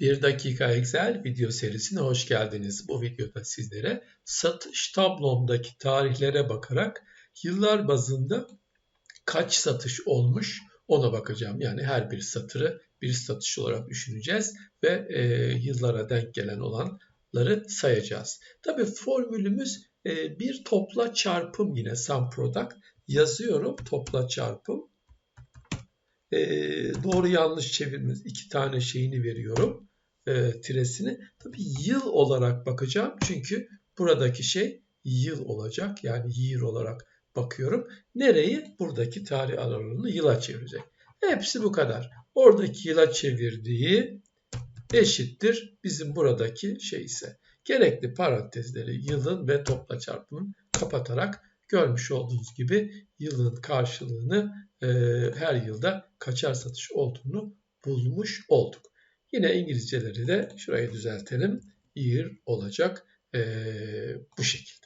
1 dakika Excel video serisine hoş geldiniz. Bu videoda sizlere satış tablomdaki tarihlere bakarak yıllar bazında kaç satış olmuş ona bakacağım. Yani her bir satırı bir satış olarak düşüneceğiz ve e, yıllara denk gelen olanları sayacağız. Tabii formülümüz e, bir topla çarpım yine sum product yazıyorum topla çarpım e, doğru yanlış çevirmemiz iki tane şeyini veriyorum e, tiresini. Tabi yıl olarak bakacağım çünkü buradaki şey yıl olacak yani year olarak bakıyorum. Nereyi? Buradaki tarih aralığını yıla çevirecek. Hepsi bu kadar. Oradaki yıla çevirdiği eşittir bizim buradaki şey ise. Gerekli parantezleri yılın ve topla çarpımın kapatarak görmüş olduğunuz gibi yılın karşılığını e, her yılda kaçar satış olduğunu bulmuş olduk. Yine İngilizceleri de şurayı düzeltelim. Year olacak e, bu şekilde.